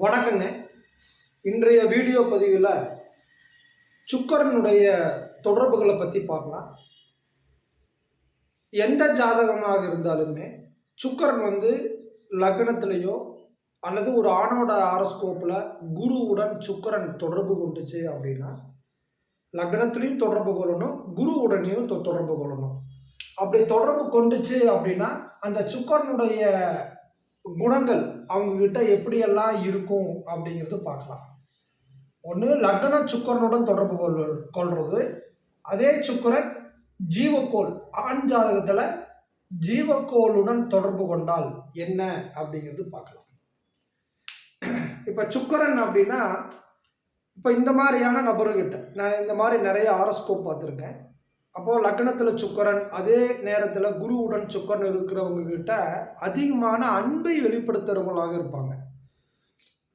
வணக்கங்க. இன்றைய வீடியோ பதிவில் சுக்கரனுடைய தொடர்புகளை பற்றி பார்க்கலாம். எந்த ஜாதகமாக இருந்தாலுமே சுக்கரன் வந்து லக்னத்திலேயோ அல்லது ஒரு ஆணோட ஆரஸ்கோப்பில் குருவுடன் சுக்கரன் தொடர்பு கொண்டுச்சு அப்படின்னா லக்னத்துலேயும் தொடர்பு கொள்ளணும் குருவுடனையும் தொ- தொடர்பு கொள்ளணும். அப்படி தொடர்பு கொண்டுச்சு அப்படின்னா அந்த சுக்கரனுடைய குணங்கள் அவங்கக்கிட்ட எப்படியெல்லாம் இருக்கும் அப்படிங்கிறது பார்க்கலாம். ஒன்று லக்ன சுக்கரனுடன் தொடர்பு கொள் கொள்வது. அதே சுக்கரன் ஜீவக்கோள் ஆண் ஜாதகத்தில் ஜீவக்கோளுடன் தொடர்பு கொண்டால் என்ன அப்படிங்கிறது பார்க்கலாம். இப்போ சுக்கரன் அப்படின்னா இப்போ இந்த மாதிரியான நபர்கிட்ட நான் இந்த மாதிரி நிறைய ஆரோஸ்கோப் பார்த்துருக்கேன். அப்போது லக்னத்தில் சுக்கரன் அதே நேரத்தில் குருவுடன் சுக்கரன் இருக்கிறவங்க கிட்ட அதிகமான அன்பை வெளிப்படுத்துகிறவங்களாக இருப்பாங்க.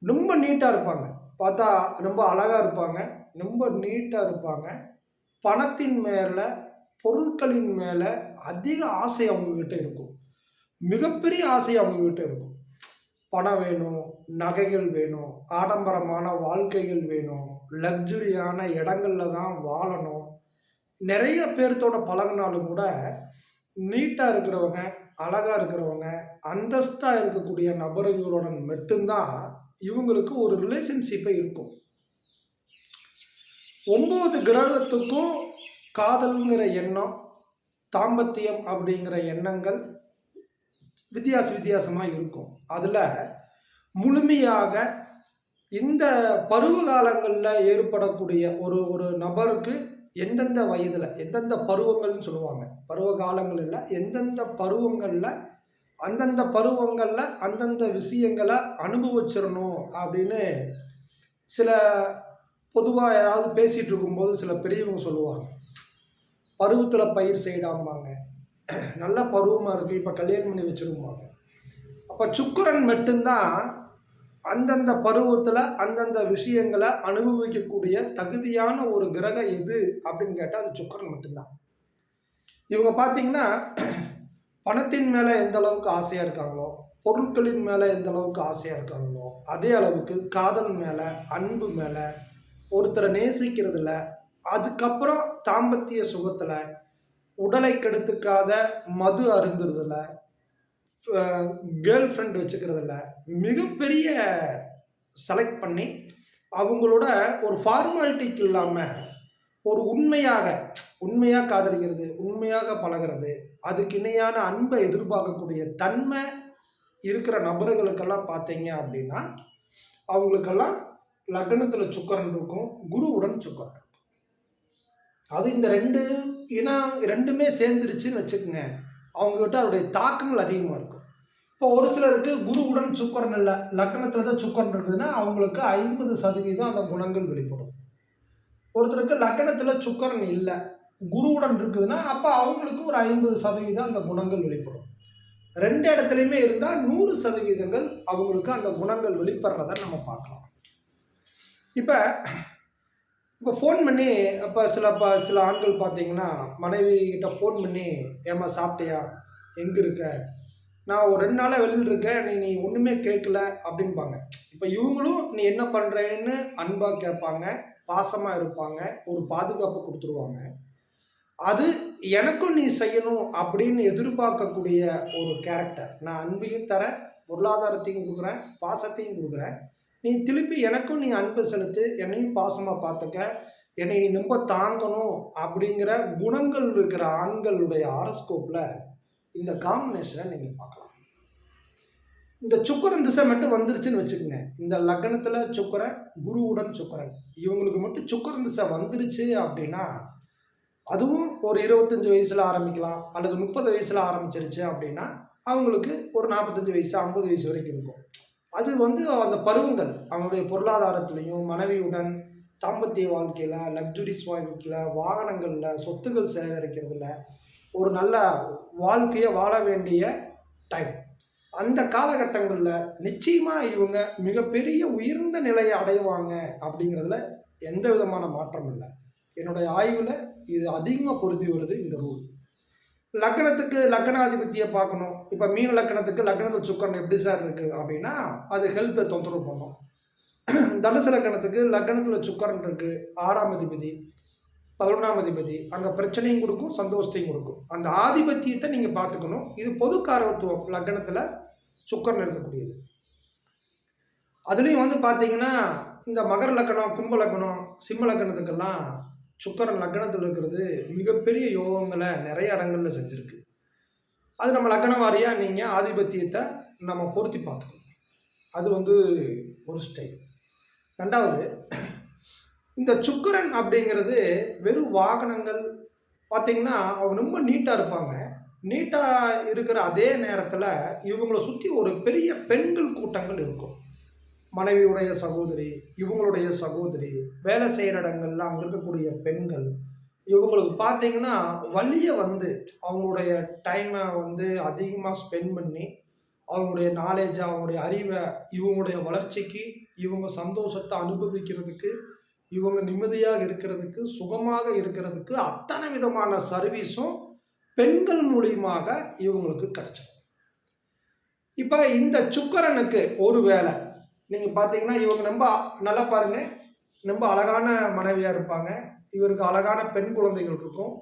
ரொம்ப நீட்டாக இருப்பாங்க. பார்த்தா ரொம்ப அழகாக இருப்பாங்க. ரொம்ப நீட்டாக இருப்பாங்க. பணத்தின் மேலே பொருட்களின் மேலே அதிக ஆசை அவங்கக்கிட்ட இருக்கும். மிகப்பெரிய ஆசை அவங்கக்கிட்ட இருக்கும். பணம் வேணும் நகைகள் வேணும் ஆடம்பரமான வாழ்க்கைகள் வேணும் லக்ஸுரியான இடங்கள்ல தான் வாழணும். நிறைய பேர்த்தோட பழகினாலும் கூட நீட்டாக இருக்கிறவங்க அழகாக இருக்கிறவங்க அந்தஸ்தாக இருக்கக்கூடிய நபர்களுடன் மட்டும்தான் இவங்களுக்கு ஒரு ரிலேஷன்ஷிப்பை இருக்கும். ஒம்பது கிரகத்துக்கும் காதல்ங்கிற எண்ணம் தாம்பத்தியம் அப்படிங்கிற எண்ணங்கள் வித்தியாச வித்தியாசமாக இருக்கும். அதில் முழுமையாக இந்த பருவ காலங்களில் ஏற்படக்கூடிய ஒரு ஒரு நபருக்கு எந்தெந்த வயதில் எந்தெந்த பருவங்கள்னு சொல்லுவாங்க. பருவ காலங்களில் எந்தெந்த பருவங்களில் அந்தந்த பருவங்களில் அந்தந்த விஷயங்களை அனுபவிச்சிடணும் அப்படின்னு சில பொதுவாக யாராவது பேசிகிட்டு இருக்கும்போது சில பெரியவங்க சொல்லுவாங்க. பருவத்தில் பயிர் செய்யலாம்பாங்க. நல்ல பருவமாக இருக்குது இப்போ கல்யாணம் பண்ணி வச்சுருப்பாங்க அப்போ சுக்கரன் மட்டும்தான் அந்தந்த பருவத்தில் அந்தந்த விஷயங்களை அனுபவிக்கக்கூடிய தகுதியான ஒரு கிரகம் எது அப்படின்னு கேட்டால் அது சுக்கரன் மட்டும்தான். இவங்க பார்த்தீங்கன்னா பணத்தின் மேலே எந்த அளவுக்கு ஆசையாக இருக்காங்களோ பொருட்களின் மேலே எந்த அளவுக்கு ஆசையாக இருக்காங்களோ அதே அளவுக்கு காதல் மேலே அன்பு மேலே ஒருத்தரை நேசிக்கிறதுல அதுக்கப்புறம் தாம்பத்திய சுகத்தில் உடலை கெடுத்துக்காத மது அருந்துறதுல கேர்ள் ஃப்ரெண்ட் வச்சுக்கிறதுல மிகப்பெரிய செலக்ட் பண்ணி அவங்களோட ஒரு ஃபார்மாலிட்டிக்கு இல்லாமல் ஒரு உண்மையாக உண்மையாக காதலிக்கிறது உண்மையாக பழகிறது அதுக்கு இணையான அன்பை எதிர்பார்க்கக்கூடிய தன்மை இருக்கிற நபர்களுக்கெல்லாம் பார்த்தீங்க அப்படின்னா அவங்களுக்கெல்லாம் லக்னத்தில் சுக்கரன் இருக்கும் குருவுடன் சுக்கரன் இருக்கும். அது இந்த ரெண்டு ஏன்னா ரெண்டுமே சேர்ந்துருச்சுன்னு வச்சுக்கோங்க. அவங்ககிட்ட அவருடைய தாக்கங்கள் அதிகமாக இருக்கும். இப்போ ஒரு சிலருக்கு குருவுடன் சுக்கரன் இல்லை லக்னத்தில் தான் சுக்கரன் இருக்குதுன்னா அவங்களுக்கு ஐம்பது சதவீதம் அந்த குணங்கள் வெளிப்படும். ஒருத்தருக்கு லக்னத்தில் சுக்கரன் இல்லை குருவுடன் இருக்குதுன்னா அப்போ அவங்களுக்கு ஒரு ஐம்பது சதவீதம் அந்த குணங்கள் வெளிப்படும். ரெண்டு இடத்துலையுமே இருந்தால் நூறு சதவீதங்கள் அவங்களுக்கு அந்த குணங்கள் வெளிப்படுறத நம்ம பார்க்கலாம். இப்போ இப்போ ஃபோன் பண்ணி அப்போ சில ப சில ஆண்கள் பார்த்தீங்கன்னா மனைவி கிட்ட ஃபோன் பண்ணி ஏம்மா சாப்பிட்டியா? எங்கே இருக்க? நான் ஒரு ரெண்டு நாளாக வெளியில் இருக்கேன். நீ நீ ஒன்றுமே கேட்கல அப்படின்பாங்க இப்போ இவங்களும் நீ என்ன பண்ணுறேன்னு அன்பாக கேட்பாங்க. பாசமாக இருப்பாங்க. ஒரு பாதுகாப்பு கொடுத்துருவாங்க. அது எனக்கும் நீ செய்யணும் அப்படின்னு எதிர்பார்க்கக்கூடிய ஒரு கேரக்டர் நான் அன்பையும் தரேன் பொருளாதாரத்தையும் கொடுக்குறேன் பாசத்தையும் கொடுக்குறேன். நீ திருப்பி எனக்கும் நீ அன்பு செலுத்து என்னையும் பாசமாக பார்த்துக்க என்னை நீ ரொம்ப தாங்கணும் அப்படிங்கிற குணங்கள் இருக்கிற ஆண்களுடைய ஆரஸ்கோப்பில் இந்த காம்பினேஷனை நீங்கள் பார்க்கலாம். இந்த சுக்கரன் திசை மட்டும் வந்துருச்சுன்னு வச்சுக்கோங்க. இந்த லக்னத்தில் சுக்கரன் குருவுடன் சுக்கரன். இவங்களுக்கு மட்டும் சுக்கரன் திசை வந்துருச்சு அப்படின்னா அதுவும் ஒரு இருபத்தஞ்சி வயசில் ஆரம்பிக்கலாம் அல்லது முப்பது வயசில் ஆரம்பிச்சிருச்சு அப்படின்னா அவங்களுக்கு ஒரு நாற்பத்தஞ்சு வயசு ஐம்பது வயசு வரைக்கும் இருக்கும். அது வந்து அந்த பருவங்கள் அவங்களுடைய பொருளாதாரத்துலேயும் மனைவியுடன் தாம்பத்திய வாழ்க்கையில் லக்ஸுரிஸ் வாழ்க்கையில் வாகனங்களில் சொத்துக்கள் சேகரிக்கிறதுல ஒரு நல்ல வாழ்க்கையை வாழ வேண்டிய டைம் அந்த காலகட்டங்களில் நிச்சயமாக இவங்க மிகப்பெரிய உயர்ந்த நிலையை அடைவாங்க அப்படிங்கிறதுல எந்த விதமான மாற்றம் இல்லை. என்னுடைய ஆய்வில் இது அதிகமாக பொருந்தி வருது இந்த ரூல் லக்னத்துக்கு லக்னாதிபதியை பார்க்கணும். இப்போ மீன் லக்னத்துக்கு லக்னத்தில் சுக்கரன் எப்படி சார் இருக்குது அப்படின்னா அது ஹெல்த்தை தொந்தரவு பண்ணும். தனுசு லக்னத்துக்கு லக்னத்தில் சுக்கரன் இருக்குது ஆறாம் அதிபதி பதினொன்றாம் அதிபதி. அங்கே பிரச்சனையும் கொடுக்கும் சந்தோஷத்தையும் கொடுக்கும். அந்த ஆதிபத்தியத்தை நீங்கள் பார்த்துக்கணும். இது பொது காரகத்துவம். லக்னத்தில் சுக்கரன் இருக்கக்கூடியது. அதுலேயும் வந்து பார்த்தீங்கன்னா இந்த மகர லக்கணம் கும்ப லக்கணம் சிம்ம லக்கணத்துக்கெல்லாம் சுக்கரன் லக்னத்தில் இருக்கிறது மிகப்பெரிய யோகங்களை நிறைய இடங்கள்ல செஞ்சுருக்கு. அது நம்ம லக்ன வாரியாக நீங்கள் ஆதிபத்தியத்தை நம்ம பொருத்தி பார்த்துக்கணும். அது வந்து ஒரு ஸ்டைல் ரெண்டாவது இந்த சுக்கரன் அப்படிங்கிறது வெறும் வாகனங்கள் பார்த்திங்கன்னா அவங்க ரொம்ப நீட்டாக இருப்பாங்க. நீட்டாக இருக்கிற அதே நேரத்தில் இவங்களை சுற்றி ஒரு பெரிய பெண்கள் கூட்டங்கள் இருக்கும். மனைவியுடைய சகோதரி இவங்களுடைய சகோதரி வேலை செய்கிற இடங்கள்ல அங்கே இருக்கக்கூடிய பெண்கள் இவங்களுக்கு பார்த்தீங்கன்னா வழியை வந்து அவங்களுடைய டைமை வந்து அதிகமாக ஸ்பெண்ட் பண்ணி அவங்களுடைய நாலேஜை அவங்களுடைய அறிவை இவங்களுடைய வளர்ச்சிக்கு இவங்க சந்தோஷத்தை அனுபவிக்கிறதுக்கு இவங்க நிம்மதியாக இருக்கிறதுக்கு சுகமாக இருக்கிறதுக்கு அத்தனை விதமான சர்வீஸும் பெண்கள் மூலியமாக இவங்களுக்கு கிடைச்சிடும். இப்போ இந்த சுக்கரனுக்கு ஒரு வேலை நீங்கள் பார்த்தீங்கன்னா இவங்க ரொம்ப நல்லா பாருங்கள் ரொம்ப அழகான மனைவியாக இருப்பாங்க. இவருக்கு அழகான பெண் குழந்தைகள் இருக்கும்.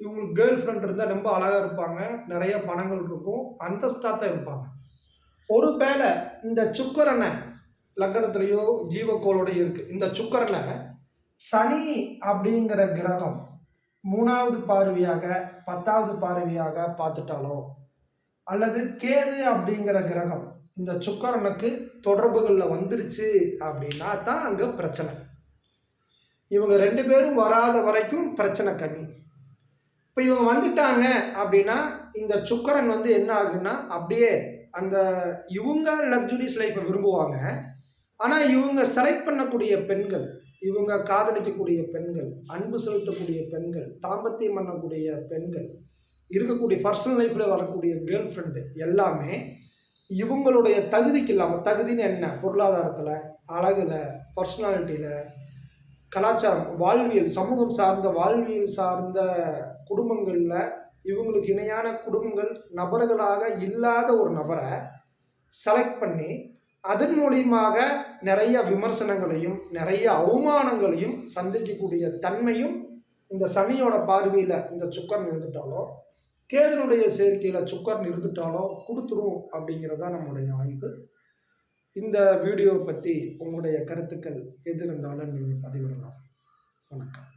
இவங்களுக்கு கேர்ள் ஃப்ரெண்ட் இருந்தால் ரொம்ப அழகாக இருப்பாங்க. நிறைய பணங்கள் இருக்கும். அந்தஸ்தாக தான் இருப்பாங்க. ஒரு வேளை இந்த சுக்கரனை லக்னத்துலேயோ ஜீவக்கோளோடய இருக்குது இந்த சுக்கரனை சனி அப்படிங்கிற கிரகம் மூணாவது பார்வையாக பத்தாவது பார்வையாக பார்த்துட்டாலோ அல்லது கேது அப்படிங்கிற கிரகம் இந்த சுக்கரனுக்கு தொடர்புகளில் வந்துருச்சு அப்படின்னா தான் அங்கே பிரச்சனை. இவங்க ரெண்டு பேரும் வராத வரைக்கும் பிரச்சனை கம்மி. இப்போ இவங்க வந்துட்டாங்க அப்படின்னா இந்த சுக்கரன் வந்து என்ன ஆகுன்னா அப்படியே அந்த இவங்க லக்ஸுரிஸ் லைஃப்பை விரும்புவாங்க. ஆனால் இவங்க செலக்ட் பண்ணக்கூடிய பெண்கள் இவங்க காதலிக்கக்கூடிய பெண்கள் அன்பு செலுத்தக்கூடிய பெண்கள் தாம்பத்தியம் பண்ணக்கூடிய பெண்கள் இருக்கக்கூடிய பர்சனல் லைஃப்பில் வரக்கூடிய கேர்ள் ஃப்ரெண்டு எல்லாமே இவங்களுடைய தகுதிக்கு இல்லாமல் தகுதின்னு என்ன? பொருளாதாரத்தில் அழகில் பர்சனாலிட்டியில் கலாச்சாரம் வாழ்வியல் சமூகம் சார்ந்த வாழ்வியல் சார்ந்த குடும்பங்களில் இவங்களுக்கு இணையான குடும்பங்கள் நபர்களாக இல்லாத ஒரு நபரை செலக்ட் பண்ணி அதன் மூலியமாக நிறைய விமர்சனங்களையும் நிறைய அவமானங்களையும் சந்திக்கக்கூடிய தன்மையும் இந்த சனியோட பார்வையில் இந்த சுக்கரன் இருந்துட்டாலும் கேதுனுடைய சேர்க்கையில் சுக்கரன் இருந்துட்டாலோ கொடுத்துரும் அப்படிங்கிறது தான் நம்முடைய ஆய்வு. இந்த வீடியோவை பற்றி உங்களுடைய கருத்துக்கள் எது இருந்தாலும் நீங்கள் பதிவிடலாம். வணக்கம்.